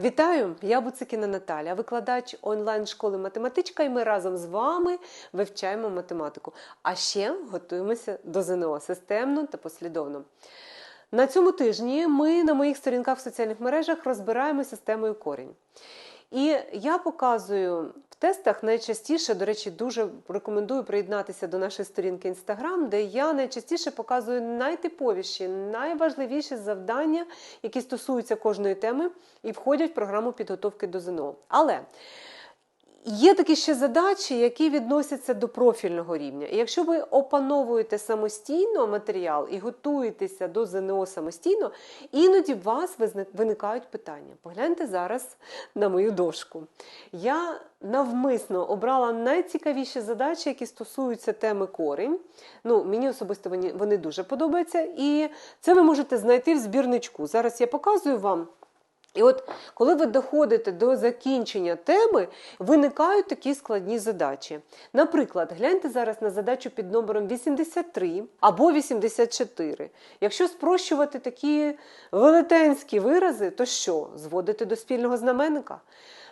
Вітаю! Я Буцикіна Наталя, викладач онлайн-школи математичка, і ми разом з вами вивчаємо математику. А ще готуємося до ЗНО системно та послідовно. На цьому тижні ми на моїх сторінках в соціальних мережах розбираємо системою корінь. І я показую тестах найчастіше, до речі, дуже рекомендую приєднатися до нашої сторінки Instagram, де я найчастіше показую найтиповіші, найважливіші завдання, які стосуються кожної теми і входять в програму підготовки до ЗНО. Але Є такі ще задачі, які відносяться до профільного рівня. І якщо ви опановуєте самостійно матеріал і готуєтеся до ЗНО самостійно, іноді у вас виникають питання. Погляньте зараз на мою дошку. Я навмисно обрала найцікавіші задачі, які стосуються теми корінь. Ну, Мені особисто вони, дуже подобаються. І це ви можете знайти в збірничку. Зараз я показую вам. І от коли ви доходите до закінчення теми, виникають такі складні задачі. Наприклад, гляньте зараз на задачу під номером 83 або 84. Якщо спрощувати такі велетенські вирази, то що? Зводити до спільного знаменника?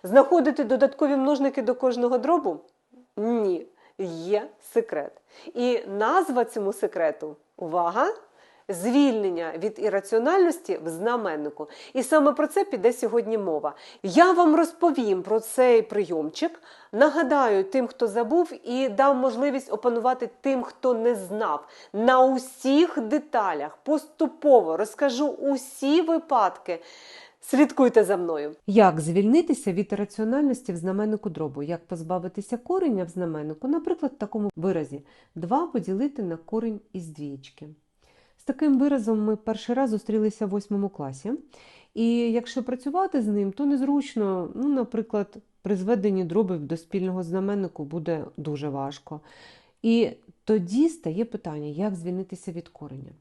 Знаходити додаткові множники до кожного дробу? Ні, є секрет. І назва цьому секрету увага! Звільнення від ірраціональності в знаменнику. І саме про це піде сьогодні мова. Я вам розповім про цей прийомчик, нагадаю тим, хто забув, і дам можливість опанувати тим, хто не знав. На усіх деталях поступово розкажу усі випадки. Слідкуйте за мною. Як звільнитися від раціональності в знаменнику дробу? Як позбавитися кореня в знаменнику, наприклад, в такому виразі 2 поділити на корінь із двічки. З таким виразом ми перший раз зустрілися в восьмому класі. І якщо працювати з ним, то незручно, ну, наприклад, при зведенні дробів до спільного знаменнику буде дуже важко. І тоді стає питання, як звільнитися від кореня.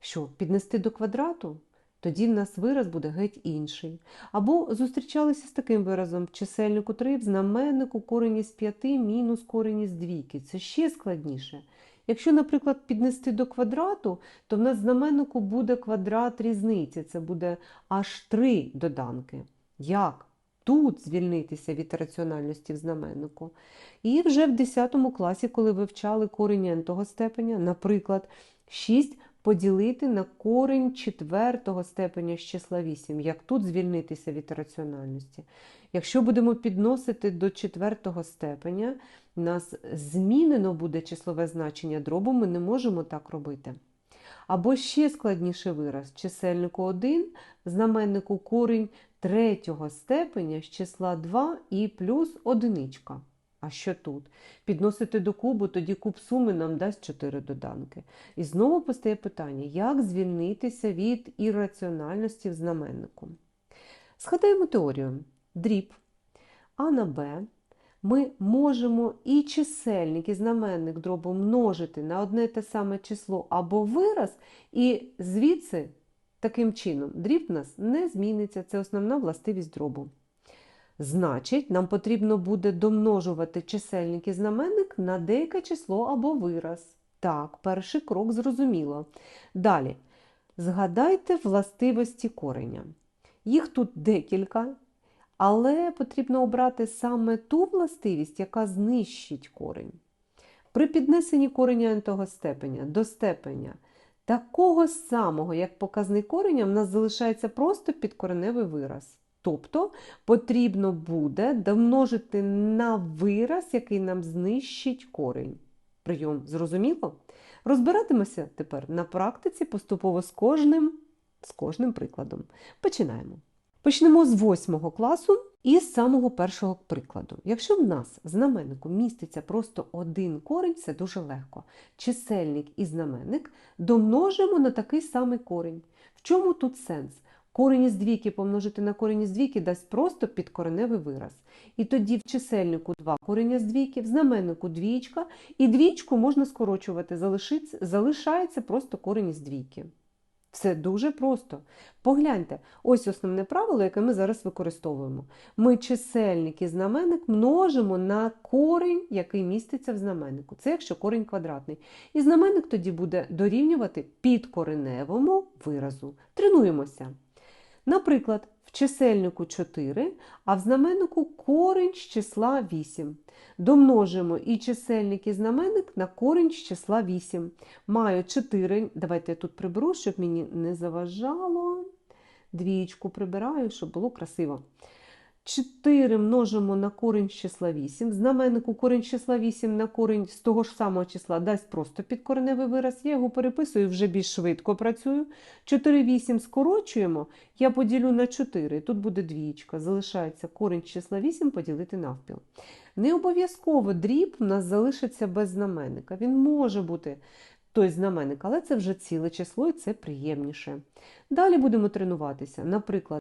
Що, піднести до квадрату? Тоді в нас вираз буде геть інший. Або зустрічалися з таким виразом чисельнику 3 в знаменнику корені з 5 мінус корені з двійки. Це ще складніше. Якщо, наприклад, піднести до квадрату, то в нас знаменнику буде квадрат різниці, це буде аж три доданки. Як? Тут звільнитися від раціональності в знаменнику. І вже в 10 класі, коли вивчали корінь n-того степеня, наприклад, 6 поділити на корінь четвертого степеня з числа 8, як тут звільнитися від раціональності. Якщо будемо підносити до четвертого степеня, нас змінено буде числове значення дробу, ми не можемо так робити. Або ще складніший вираз чисельнику 1, знаменнику корінь третього степеня з числа 2 і плюс одиничка. А що тут? Підносити до кубу, тоді куб суми нам дасть 4 доданки. І знову постає питання, як звільнитися від ірраціональності в знаменнику? Згадаємо теорію. Дріб А на Б ми можемо і чисельник, і знаменник дробу множити на одне те саме число або вираз, і звідси таким чином дріб в нас не зміниться. Це основна властивість дробу. Значить, нам потрібно буде домножувати чисельник і знаменник на деяке число або вираз. Так, перший крок зрозуміло. Далі, згадайте властивості кореня. Їх тут декілька, але потрібно обрати саме ту властивість, яка знищить корень. При піднесенні кореня n-того степеня до степеня такого самого, як показник кореня, в нас залишається просто підкореневий вираз. Тобто потрібно буде домножити на вираз, який нам знищить корень. Прийом зрозуміло? Розбиратимося тепер на практиці поступово з кожним, з кожним прикладом. Починаємо. Почнемо з восьмого класу і з самого першого прикладу. Якщо в нас в знаменнику міститься просто один корінь, це дуже легко. Чисельник і знаменник домножимо на такий самий корінь. В чому тут сенс? Корінь із двійки помножити на корінь із двійки дасть просто підкореневий вираз. І тоді в чисельнику 2 корення з двійки, в знаменнику двічка, і двічку можна скорочувати, залишається просто корінь із двійки. Все дуже просто. Погляньте, ось основне правило, яке ми зараз використовуємо. Ми чисельник і знаменник множимо на корінь, який міститься в знаменнику. Це якщо корінь квадратний. І знаменник тоді буде дорівнювати підкореневому виразу. Тренуємося. Наприклад, в чисельнику 4, а в знаменнику корінь з числа 8. Домножимо і чисельник, і знаменник на корінь з числа 8. Маю 4. Давайте я тут приберу, щоб мені не заважало. Двієчку прибираю, щоб було красиво. 4 множимо на корінь з числа 8. Знаменнику корінь з числа 8 на корінь з того ж самого числа дасть просто підкореневий вираз. Я його переписую, вже більш швидко працюю. 4, 8 скорочуємо, я поділю на 4. Тут буде двієчка. Залишається корінь з числа 8 поділити навпіл. Не обов'язково дріб у нас залишиться без знаменника. Він може бути той знаменник, але це вже ціле число і це приємніше. Далі будемо тренуватися. Наприклад,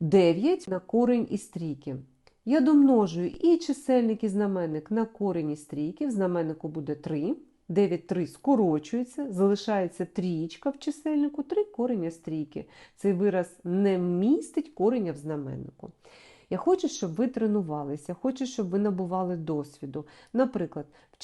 9 на корінь із трійки. Я домножую і чисельник, і знаменник на корінь із трійки. В знаменнику буде 3. 9 3 скорочується, залишається трієчка в чисельнику, 3 кореня з трійки. Цей вираз не містить кореня в знаменнику. Я хочу, щоб ви тренувалися, хочу, щоб ви набували досвіду. Наприклад, в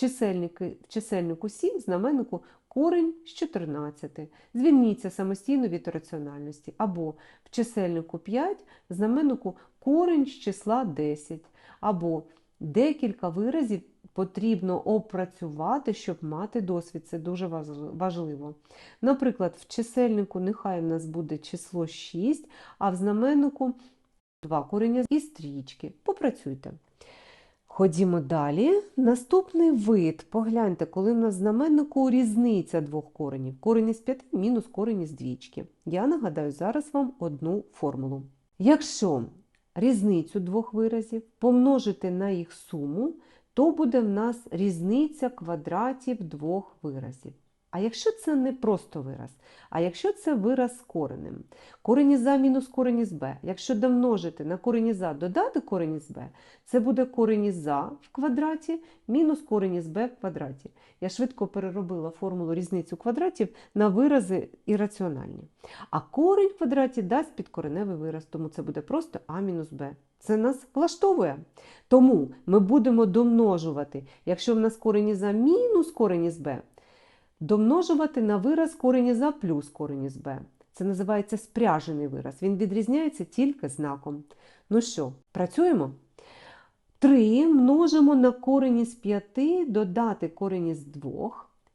чисельнику 7, в знаменнику корень з 14. Звільніться самостійно від раціональності. Або в чисельнику 5, в знаменнику корень з числа 10. Або декілька виразів потрібно опрацювати, щоб мати досвід. Це дуже важливо. Наприклад, в чисельнику нехай в нас буде число 6, а в знаменнику два корення із трієчки. Попрацюйте. Ходімо далі. Наступний вид. Погляньте, коли в нас в знаменнику різниця двох коренів. Корень із 5 мінус корень із двічки. Я нагадаю зараз вам одну формулу. Якщо різницю двох виразів помножити на їх суму, то буде в нас різниця квадратів двох виразів. А якщо це не просто вираз, а якщо це вираз з коренем, корень із А мінус корень із Б, якщо домножити на корень із А додати корень із Б, це буде корень із А в квадраті мінус корень із Б в квадраті. Я швидко переробила формулу різницю квадратів на вирази ірраціональні. А корень в квадраті дасть підкореневий вираз, тому це буде просто А мінус Б. Це нас влаштовує. Тому ми будемо домножувати, якщо в нас корень із А мінус корень із Б, домножувати на вираз корень із А плюс корень із Б. Це називається спряжений вираз. Він відрізняється тільки знаком. Ну що, працюємо? 3 множимо на корень із 5, додати корень із 2.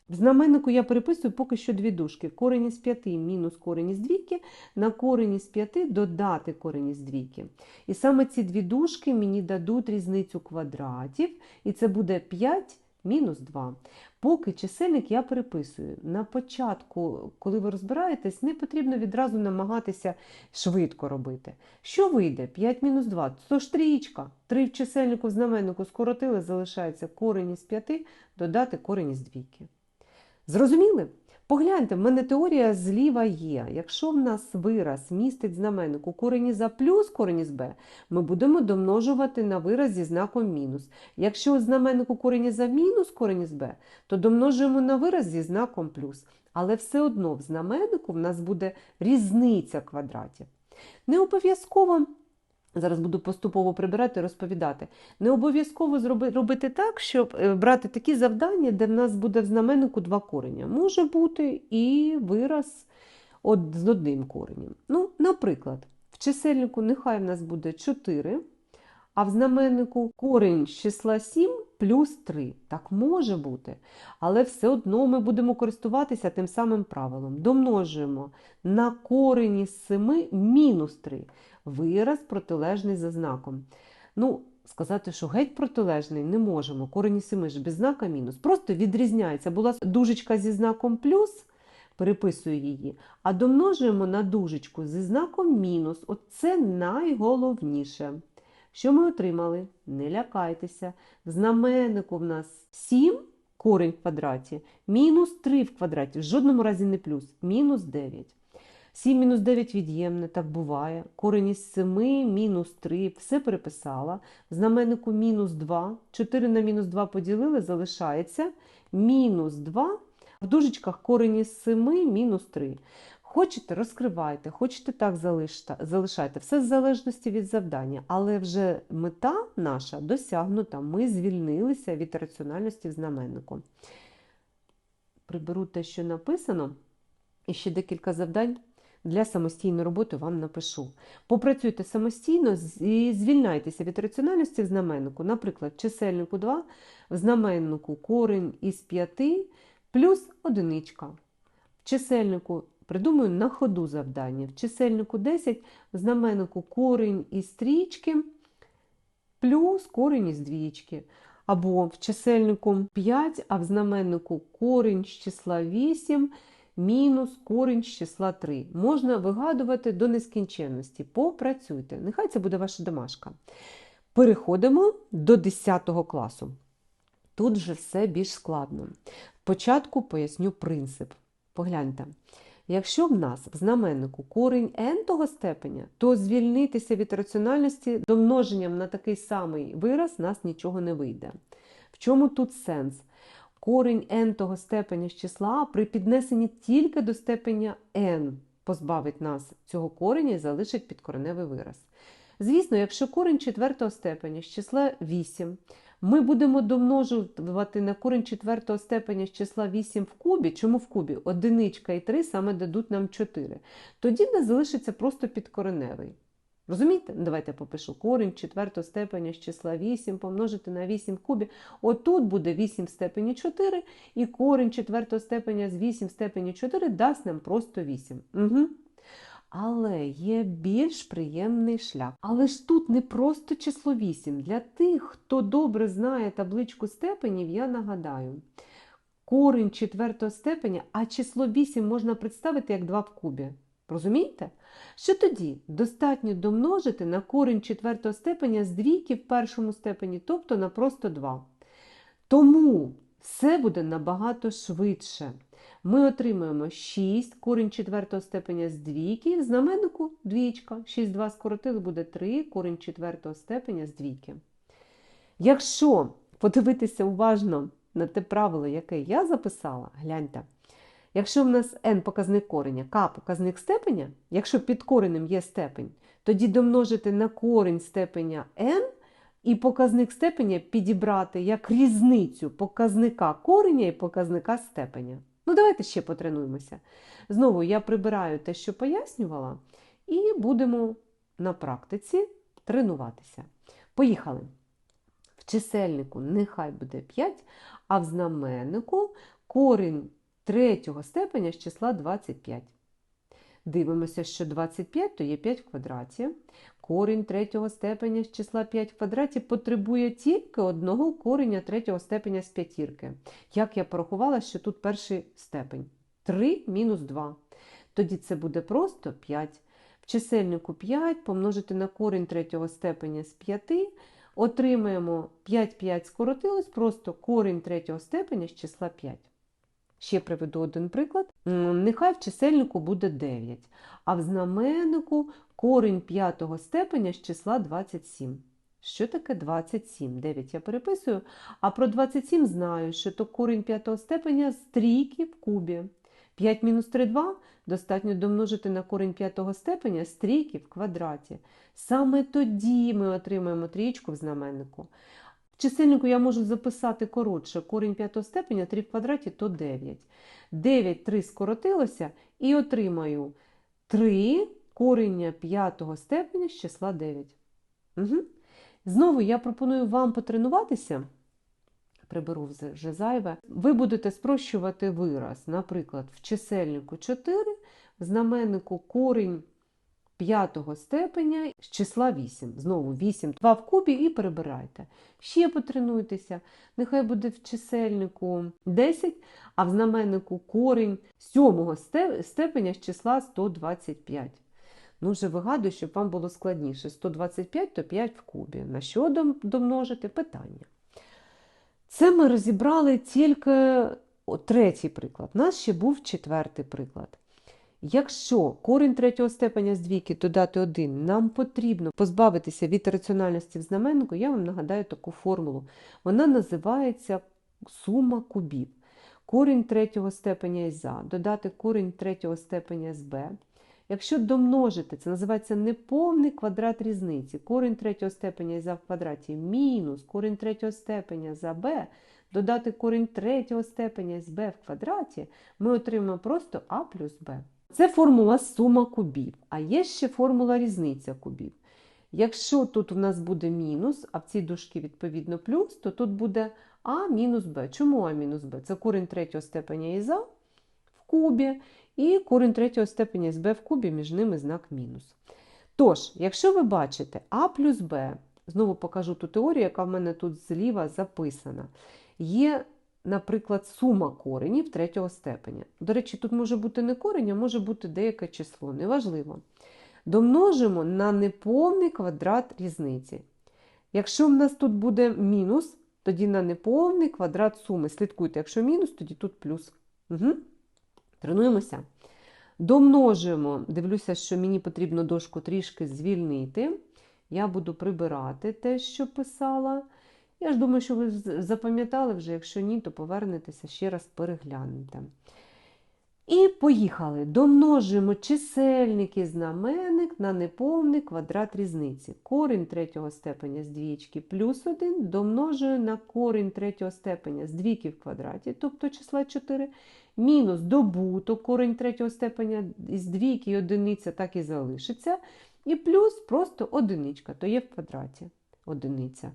В знаменнику я переписую поки що дві дужки. Корень із 5 мінус корень із двійки, на корень із 5 додати корень із двійки. І саме ці дві дужки мені дадуть різницю квадратів, і це буде 5 мінус 2. Поки чисельник я переписую. На початку, коли ви розбираєтесь, не потрібно відразу намагатися швидко робити. Що вийде? 5 мінус 2, це ж трієчка. 3 в чисельнику в знаменнику скоротили, залишається корень із 5, додати корень із двійки. Зрозуміли? Погляньте, в мене теорія зліва є. Якщо в нас вираз містить знаменнику корені за плюс корень із b, ми будемо домножувати на вираз зі знаком мінус. Якщо у знаменнику корені за мінус корень із b, то домножуємо на вираз зі знаком плюс. Але все одно в знаменнику в нас буде різниця квадратів. Не обов'язково Зараз буду поступово прибирати розповідати. Не обов'язково робити так, щоб е, брати такі завдання, де в нас буде в знаменнику два корення. Може бути і вираз з одним коренем. Ну, Наприклад, в чисельнику нехай в нас буде 4, а в знаменнику корінь з числа 7 плюс 3. Так може бути. Але все одно ми будемо користуватися тим самим правилом. Домножуємо на корень із 7 мінус 3 вираз протилежний за знаком. Ну, сказати, що геть протилежний не можемо. Корені семи ж без знака мінус. Просто відрізняється. Була дужечка зі знаком плюс, переписую її, а домножуємо на дужечку зі знаком мінус. Оце найголовніше. Що ми отримали? Не лякайтеся. В знаменнику в нас 7 корень в квадраті, мінус 3 в квадраті, в жодному разі не плюс, мінус 9. 7 мінус 9 від'ємне, так буває. Корень із 7, мінус 3, все переписала. Знаменнику мінус 2. 4 на мінус 2 поділили, залишається мінус 2. В дужечках корень із 7, мінус 3. Хочете, розкривайте, хочете так залишайте. Все в залежності від завдання. Але вже мета наша досягнута. Ми звільнилися від раціональності в знаменнику. Приберу те, що написано, і ще декілька завдань для самостійної роботи вам напишу. Попрацюйте самостійно і звільняйтеся від раціональності в знаменнику. Наприклад, чисельнику 2, в знаменнику корінь із 5 плюс одиничка. В чисельнику придумаю на ходу завдання. В чисельнику 10, в знаменнику корінь із стрічки плюс корінь із двічки. Або в чисельнику 5, а в знаменнику корінь з числа 8 мінус корінь з числа 3. Можна вигадувати до нескінченності. Попрацюйте. Нехай це буде ваша домашка. Переходимо до 10 класу. Тут же все більш складно. Спочатку поясню принцип. Погляньте. Якщо в нас в знаменнику корінь n того степеня, то звільнитися від раціональності домноженням на такий самий вираз нас нічого не вийде. В чому тут сенс? Корінь n того степеня з числа при піднесенні тільки до степеня n позбавить нас цього кореня і залишить підкореневий вираз. Звісно, якщо корінь четвертого степеня з числа 8 ми будемо домножувати на корінь четвертого степеня з числа 8 в кубі. Чому в кубі? Одиничка і 3 саме дадуть нам 4. Тоді не залишиться просто підкореневий. Розумієте? Давайте я попишу корінь четвертого степеня з числа 8 помножити на 8 в кубі. Отут буде 8 в степені 4, і корінь четвертого степеня з 8 в степені 4 дасть нам просто 8. Угу. Але є більш приємний шлях. Але ж тут не просто число 8. Для тих, хто добре знає табличку степенів, я нагадаю. Корінь четвертого степеня, а число 8 можна представити як 2 в кубі. Розумієте? Що тоді достатньо домножити на корінь четвертого степеня з двійки в першому степені, тобто на просто 2. Тому все буде набагато швидше ми отримуємо 6 корінь четвертого степеня з двійки, в знаменнику двічка. 6, 2 скоротили, буде 3 корінь четвертого степеня з двійки. Якщо подивитися уважно на те правило, яке я записала, гляньте. Якщо в нас n показник кореня, k показник степеня, якщо під коренем є степень, тоді домножити на корінь степеня n і показник степеня підібрати як різницю показника кореня і показника степеня. Ну, давайте ще потренуємося. Знову я прибираю те, що пояснювала, і будемо на практиці тренуватися. Поїхали. В чисельнику нехай буде 5, а в знаменнику корінь третього степеня з числа 25. Дивимося, що 25 то є 5 в квадраті. Корінь третього степеня з числа 5 в квадраті потребує тільки одного кореня третього степеня з п'ятірки. Як я порахувала, що тут перший степень 3 мінус 2. Тоді це буде просто 5. В чисельнику 5 помножити на корінь третього степеня з 5. Отримаємо 5 5 скоротилось, просто корінь третього степеня з числа 5. Ще приведу один приклад. Нехай в чисельнику буде 9, а в знаменнику корінь п'ятого степеня з числа 27. Що таке 27? 9 я переписую. А про 27 знаю, що то корінь п'ятого степеня з трійки в кубі. 5 мінус 3 – 2 достатньо домножити на корінь п'ятого степеня з трійки в квадраті. Саме тоді ми отримаємо трійку в знаменнику. В чисельнику я можу записати коротше корінь п'ятого степеня 3 в квадраті то 9. 9 3 скоротилося і отримаю 3 коріння п'ятого степеня з числа 9. Угу. Знову я пропоную вам потренуватися. Приберу вже зайве. Ви будете спрощувати вираз, наприклад, в чисельнику 4, в знаменнику корінь п'ятого степеня з числа 8. Знову 8, 2 в кубі і перебирайте. Ще потренуйтеся. Нехай буде в чисельнику 10, а в знаменнику корінь сьомого степеня з числа 125. Ну, вже вигадую, щоб вам було складніше. 125 то 5 в кубі. На що домножити? Питання. Це ми розібрали тільки третій приклад. У нас ще був четвертий приклад. Якщо корінь третього степеня з двійки додати 1, нам потрібно позбавитися від раціональності в знаменнику, я вам нагадаю таку формулу. Вона називається сума кубів. Корінь третього степеня із А, додати корінь третього степеня з Б. Якщо домножити, це називається неповний квадрат різниці. Корінь третього степеня із А в квадраті мінус корінь третього степеня за Б, додати корінь третього степеня з Б в квадраті, ми отримаємо просто А плюс Б. Це формула сума кубів, а є ще формула різниця кубів. Якщо тут у нас буде мінус, а в цій дужці відповідно плюс, то тут буде а мінус b. Чому а мінус b? Це корінь третього степеня із а в кубі, і корінь третього степеня із b в кубі, між ними знак мінус. Тож, якщо ви бачите а плюс b, знову покажу ту теорію, яка в мене тут зліва записана, є, наприклад, сума коренів третього степеня. До речі, тут може бути не корень, а може бути деяке число, неважливо. Домножимо на неповний квадрат різниці. Якщо в нас тут буде мінус, тоді на неповний квадрат суми. Слідкуйте, якщо мінус, тоді тут плюс. Угу. Тренуємося. Домножуємо, дивлюся, що мені потрібно дошку трішки звільнити. Я буду прибирати те, що писала. Я ж думаю, що ви запам'ятали вже, якщо ні, то повернетеся ще раз переглянете. І поїхали. Домножуємо чисельник і знаменник на неповний квадрат різниці. Корінь третього степеня з двічки плюс 1 домножую на корінь третього степеня з двійки в квадраті, тобто числа 4, мінус добуток корінь третього степеня із двійки і одиниця так і залишиться. І плюс просто одиничка, то є в квадраті одиниця.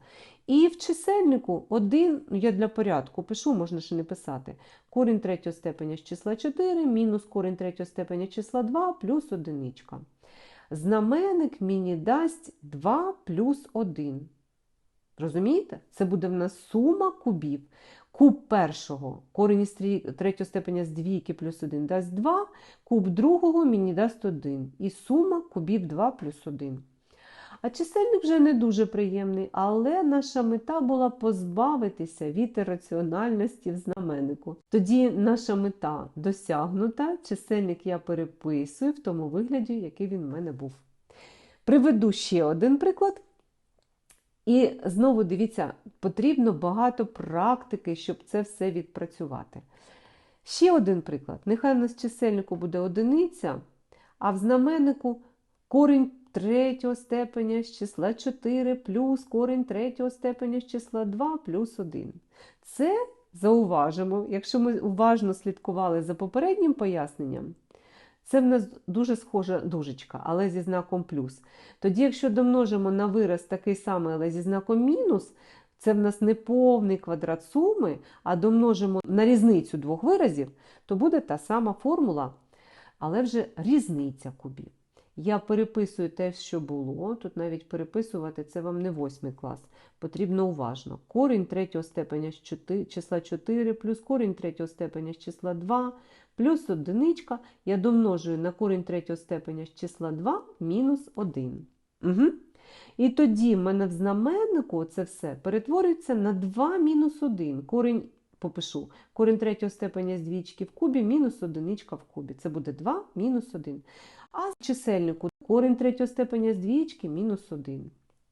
І в чисельнику 1, ну я для порядку пишу, можна ще не писати. Корінь третього степеня з числа 4, мінус корінь третього степеня числа 2 плюс одиничка. Знаменник мені дасть 2 плюс 1. Розумієте? Це буде в нас сума кубів. Куб першого, корінь із третього степеня з двійки плюс 1 дасть 2, куб другого мені дасть 1. І сума кубів 2 плюс 1. А чисельник вже не дуже приємний, але наша мета була позбавитися від ірраціональності в знаменнику. Тоді наша мета досягнута, чисельник я переписую в тому вигляді, який він в мене був. Приведу ще один приклад. І знову дивіться, потрібно багато практики, щоб це все відпрацювати. Ще один приклад. Нехай у нас чисельнику буде одиниця, а в знаменнику корінь третього степеня з числа 4 плюс корінь третього степеня з числа 2 плюс 1. Це зауважимо, якщо ми уважно слідкували за попереднім поясненням, це в нас дуже схожа дужечка, але зі знаком плюс. Тоді, якщо домножимо на вираз такий самий, але зі знаком мінус, це в нас не повний квадрат суми, а домножимо на різницю двох виразів, то буде та сама формула, але вже різниця кубів. Я переписую те, що було. Тут навіть переписувати це вам не восьмий клас. Потрібно уважно. Корінь третього степеня з числа 4 плюс корінь третього степеня з числа 2 плюс одиничка. Я домножую на корінь третього степеня з числа 2 мінус 1. Угу. І тоді в мене в знаменнику це все перетворюється на 2 мінус 1. Корінь попишу. Корінь третього степеня з двічки в кубі мінус одиничка в кубі. Це буде 2 мінус 1. А в чисельнику корінь третього степеня з двічки мінус 1.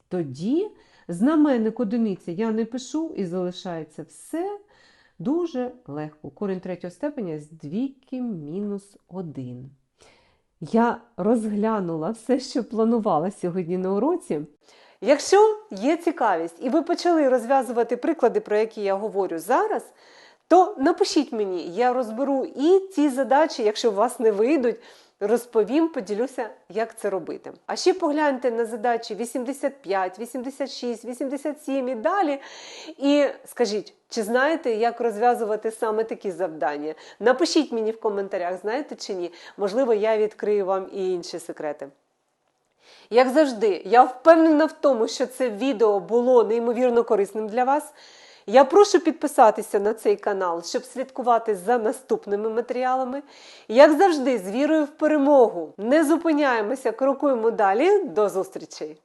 Тоді знаменник одиниці я не пишу і залишається все дуже легко. Корінь третього степеня з двійки мінус 1. Я розглянула все, що планувала сьогодні на уроці. Якщо є цікавість і ви почали розв'язувати приклади, про які я говорю зараз, то напишіть мені, я розберу і ці задачі, якщо у вас не вийдуть, розповім, поділюся, як це робити. А ще погляньте на задачі 85, 86, 87 і далі. І скажіть, чи знаєте, як розв'язувати саме такі завдання? Напишіть мені в коментарях, знаєте чи ні. Можливо, я відкрию вам і інші секрети. Як завжди, я впевнена в тому, що це відео було неймовірно корисним для вас. Я прошу підписатися на цей канал, щоб слідкувати за наступними матеріалами. Як завжди, з вірою в перемогу. Не зупиняємося, крокуємо далі. До зустрічей!